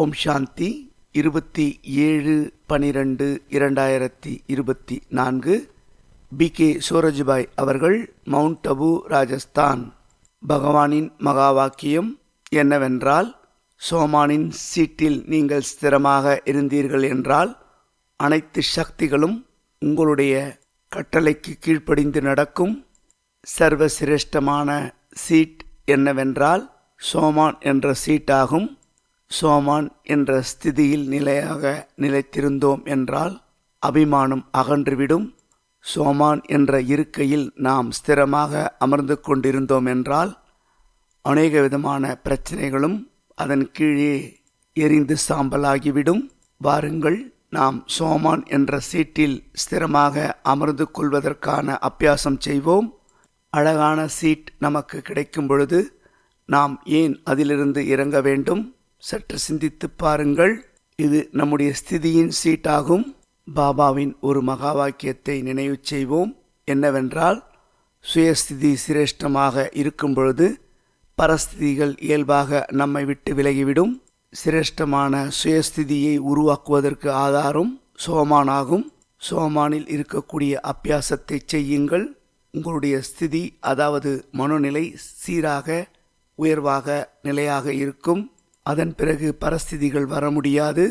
ஓம் சாந்தி. இருபத்தி ஏழு பனிரெண்டு இரண்டாயிரத்தி இருபத்தி நான்கு. பி கே சூரஜ்பாய் அவர்கள் மவுண்ட் அபு ராஜஸ்தான். பகவானின் மகா வாக்கியம் என்னவென்றால் சோமானின் சீட்டில் நீங்கள் ஸ்திரமாக இருந்தீர்கள் என்றால் அனைத்து சக்திகளும் உங்களுடைய கட்டளைக்கு கீழ்ப்படிந்து நடக்கும். சர்வசிரேஷ்டமான சீட் என்னவென்றால் சோமான் என்ற சீட்டாகும். சோமான் என்ற ஸ்திதியில் நிலையாக நிலைத்திருந்தோம் என்றால் அபிமானம் அகன்றுவிடும். சோமான் என்ற இருக்கையில் நாம் ஸ்திரமாக அமர்ந்து கொண்டிருந்தோம் என்றால் அநேக விதமான பிரச்சனைகளும் அதன் கீழே எரிந்து சாம்பலாகிவிடும். வாருங்கள் நாம் சோமான் என்ற சீட்டில் ஸ்திரமாக அமர்ந்து கொள்வதற்கான அபியாசம் செய்வோம். அழகான சீட் நமக்கு கிடைக்கும் பொழுது நாம் ஏன் அதிலிருந்து இறங்க வேண்டும்? சற்று சிந்தித்து பாருங்கள். இது நம்முடைய ஸ்திதியின் சீட்டாகும். பாபாவின் ஒரு மகா வாக்கியத்தை நினைவு செய்வோம். என்னவென்றால் சுயஸ்திதி சிரேஷ்டமாக இருக்கும் பொழுது பரஸ்திதிகள் இயல்பாக நம்மை விட்டு விலகிவிடும். சிரேஷ்டமான சுயஸ்திதியை உருவாக்குவதற்கு ஆதாரம் சோமானாகும். சோமானில் இருக்கக்கூடிய அபியாசத்தை செய்யுங்கள். உங்களுடைய ஸ்திதி அதாவது மனோநிலை சீராக உயர்வாக நிலையாக இருக்கும். அதன் பிறகு பரஸ்திதிகள் வர முடியாது.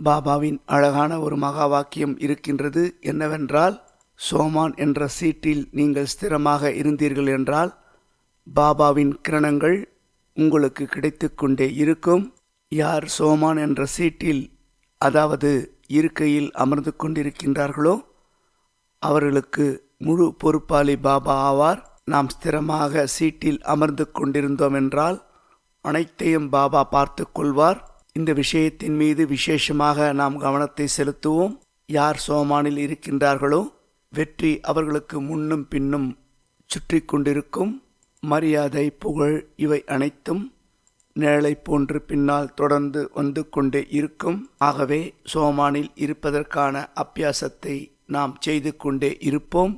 பாபாவின் அழகான ஒரு மகா வாக்கியம் இருக்கின்றது என்னவென்றால் சோமான் என்ற சீட்டில் நீங்கள் ஸ்திரமாக இருந்தீர்கள் என்றால் பாபாவின் கிரணங்கள் உங்களுக்கு கிடைத்து கொண்டே இருக்கும். யார் சோமான் என்ற சீட்டில் அதாவது இருக்கையில் அமர்ந்து கொண்டிருக்கின்றார்களோ அவர்களுக்கு முழு பொறுப்பாளி பாபா ஆவார். நாம் ஸ்திரமாக சீட்டில் அமர்ந்து கொண்டிருந்தோம் என்றால் அனைத்தையும் பாபா பார்த்து கொள்வார். இந்த விஷயத்தின் மீது விசேஷமாக நாம் கவனத்தை செலுத்துவோம். யார் சோமானில் இருக்கின்றார்களோ வெற்றி அவர்களுக்கு முன்னும் பின்னும் சுற்றி கொண்டிருக்கும். மரியாதை புகழ் இவை அனைத்தும் நிழலை போன்று பின்னால் தொடர்ந்து வந்து கொண்டே இருக்கும். ஆகவே சோமானில் இருப்பதற்கான அபியாசத்தை நாம் செய்து கொண்டே இருப்போம்.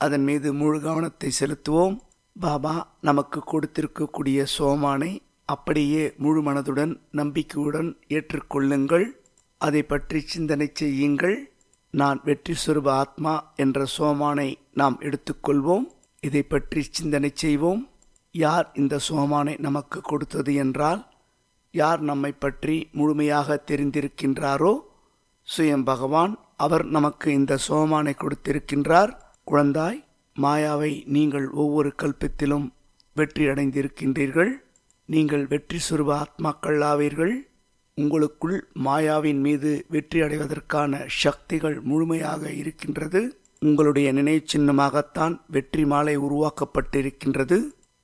அதன் மீது முழு கவனத்தை செலுத்துவோம். பாபா நமக்கு கொடுத்திருக்கக்கூடிய சோமானை அப்படியே முழு மனதுடன் நம்பிக்கையுடன் ஏற்றுக்கொள்ளுங்கள். அதை பற்றி சிந்தனை செய்யுங்கள். நான் வெற்றி சுரூப ஆத்மா என்ற சோமானை நாம் எடுத்துக்கொள்வோம். இதை பற்றி சிந்தனை செய்வோம். யார் இந்த சோமானை நமக்கு கொடுத்தது என்றால் யார் நம்மை பற்றி முழுமையாக தெரிந்திருக்கின்றாரோ சுயம் பகவான் அவர் நமக்கு இந்த சோமானை கொடுத்திருக்கின்றார். குழந்தாய் மாயாவை நீங்கள் ஒவ்வொரு கல்பத்திலும் வெற்றி அடைந்திருக்கின்றீர்கள் நீங்கள் வெற்றி சுரூப ஆத்மாக்கள் ஆவீர்கள். உங்களுக்குள் மாயாவின் மீது வெற்றி அடைவதற்கான சக்திகள் முழுமையாக இருக்கின்றது. உங்களுடைய நினைவு சின்னமாகத்தான் வெற்றி மாலை உருவாக்கப்பட்டிருக்கின்றது.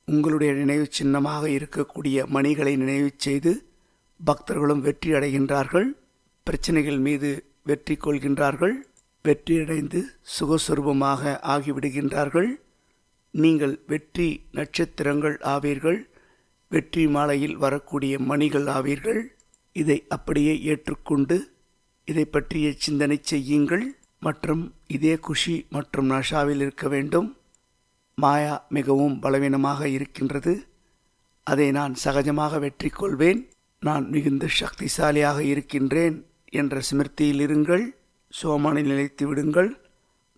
உங்களுடைய நினைவு சின்னமாக இருக்கக்கூடிய மணிகளை நினைவு செய்து பக்தர்களும் வெற்றி அடைகின்றார்கள். பிரச்சனைகள் மீது வெற்றி கொள்கின்றார்கள். வெற்றியடைந்து சுகஸ்வரூபமாக ஆகிவிடுகின்றார்கள். நீங்கள் வெற்றி நட்சத்திரங்கள் ஆவீர்கள். வெற்றி மாலையில் வரக்கூடிய மணிகள் ஆவீர்கள். இதை அப்படியே ஏற்றுக்கொண்டு இதை பற்றிய சிந்தனை செய்யுங்கள். மற்றும் இதே குஷி மற்றும் நஷாவில் இருக்க வேண்டும். மாயா மிகவும் பலவீனமாக இருக்கின்றது. அதை நான் சகஜமாக வெற்றி கொள்வேன். நான் மிகுந்த சக்திசாலியாக இருக்கின்றேன் என்ற சிமிர்த்தியில் இருங்கள். சோமானை நிலைத்து விடுங்கள்.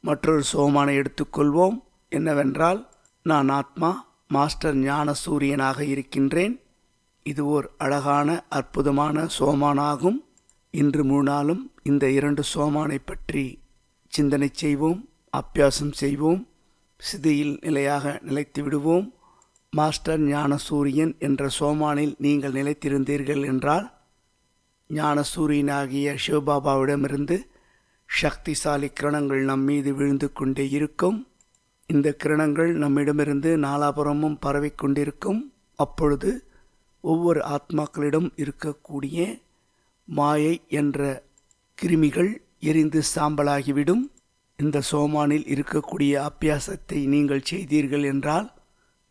மற்றொரு சோமானை எடுத்துக்கொள்வோம் என்னவென்றால் நான் ஆத்மா மாஸ்டர் ஞான சூரியனாக இருக்கின்றேன். இது ஓர் அழகான அற்புதமான சோமானாகும். இன்று முழு நாளும் இந்த இரண்டு சோமானை பற்றி சிந்தனை செய்வோம் அபியாசம் செய்வோம் சிதியில் நிலையாக நிலைத்து விடுவோம். மாஸ்டர் ஞான சூரியன் என்ற சோமானில் நீங்கள் நிலைத்திருந்தீர்கள் என்றால் ஞான சூரியனாகிய சிவபாபாவிடமிருந்து சக்திசாலி கிரணங்கள் நம் மீது விழுந்து கொண்டே இருக்கும். இந்த கிரணங்கள் நம்மிடமிருந்து நாலாபுரமும் பரவிக்கொண்டிருக்கும். அப்பொழுது ஒவ்வொரு ஆத்மாக்களிடம் இருக்கக்கூடிய மாயை என்ற கிருமிகள் எரிந்து சாம்பலாகிவிடும். இந்த சோமானில் இருக்கக்கூடிய அபியாசத்தை நீங்கள் செய்தீர்கள் என்றால்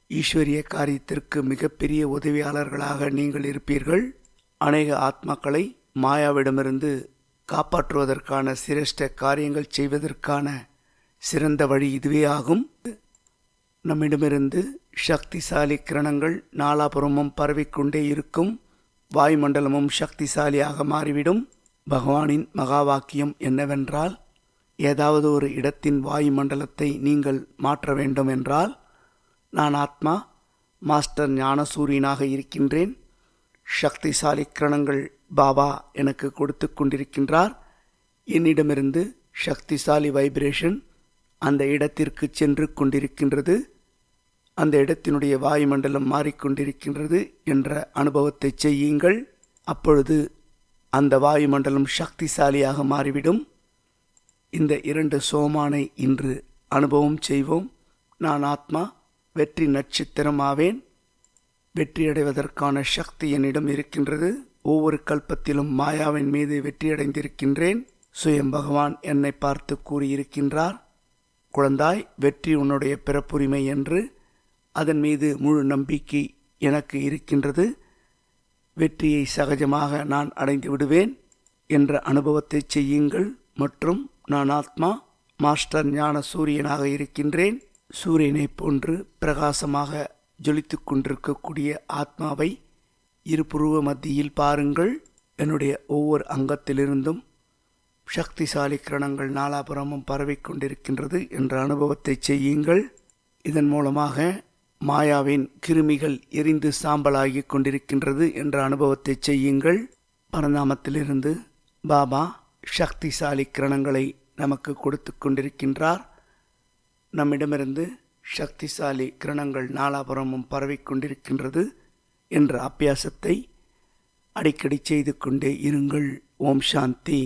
ஈஸ்வரிய காரியத்திற்கு மிகப்பெரிய உதவியாளர்களாக நீங்கள் இருப்பீர்கள். அநேக ஆத்மாக்களை மாயாவிடமிருந்து காப்பாற்றுவதற்கான சிரேஷ்ட காரியங்கள் செய்வதற்கான சிறந்த வழி இதுவே ஆகும். நம்மிடமிருந்து சக்திசாலி கிரணங்கள் நாலாபுறமும் பரவிக்கொண்டே இருக்கும். வாயுமண்டலமும் சக்திசாலியாக மாறிவிடும். பகவானின் மகா வாக்கியம் என்னவென்றால் ஏதாவது ஒரு இடத்தின் வாயுமண்டலத்தை நீங்கள் மாற்ற வேண்டும் என்றால் நான் ஆத்மா மாஸ்டர் ஞானசூரியனாக இருக்கின்றேன். சக்திசாலி கிரணங்கள் பாபா எனக்கு கொடுத்து கொண்டிருக்கின்றார். என்னிடமிருந்து சக்திசாலி வைப்ரேஷன் அந்த இடத்திற்கு சென்று கொண்டிருக்கின்றது. அந்த இடத்தினுடைய வாயுமண்டலம் மாறிக்கொண்டிருக்கின்றது என்ற அனுபவத்தை செய்யுங்கள். அப்பொழுது அந்த வாயுமண்டலம் சக்திசாலியாக மாறிவிடும். இந்த இரண்டு சோமானை இன்று அனுபவம் செய்வோம். நான் ஆத்மா வெற்றி நட்சத்திரமாவேன் வெற்றியடைவதற்கான சக்தி என்னிடம் இருக்கின்றது. ஒவ்வொரு கல்பத்திலும் மாயாவின் மீது வெற்றியடைந்திருக்கின்றேன். சுயம் பகவான் என்னை பார்த்து கூறியிருக்கின்றார். குழந்தாய் வெற்றி உன்னுடைய பிறப்புரிமை என்று அதன் மீது முழு நம்பிக்கை எனக்கு இருக்கின்றது. வெற்றியை சகஜமாக நான் அடைந்து விடுவேன் என்ற அனுபவத்தை செய்யுங்கள். மற்றும் நான் ஆத்மா மாஸ்டர் ஞான சூரியனாக இருக்கின்றேன். சூரியனைப் போன்று பிரகாசமாக ஜொலித்து கொண்டிருக்கக்கூடிய ஆத்மாவை இருபுருவ மத்தியில் பாருங்கள். என்னுடைய ஒவ்வொரு அங்கத்திலிருந்தும் சக்திசாலி கிரணங்கள் நாலாபுரமும் பரவிக் கொண்டிருக்கின்றது என்ற அனுபவத்தை செய்யுங்கள். இதன் மூலமாக மாயாவின் கிருமிகள் எரிந்து சாம்பலாகிக் கொண்டிருக்கின்றது என்ற அனுபவத்தை செய்யுங்கள். பரந்தாமத்திலிருந்து பாபா சக்திசாலி கிரணங்களை நமக்கு கொடுத்து கொண்டிருக்கின்றார். நம்மிடமிருந்து சக்திசாலி கிரணங்கள் நாலாபுரமும் பரவிக் கொண்டிருக்கின்றது என்ற அபியாசத்தை அடிக்கடி செய்து கொண்டே இருங்கள். ஓம் சாந்தி.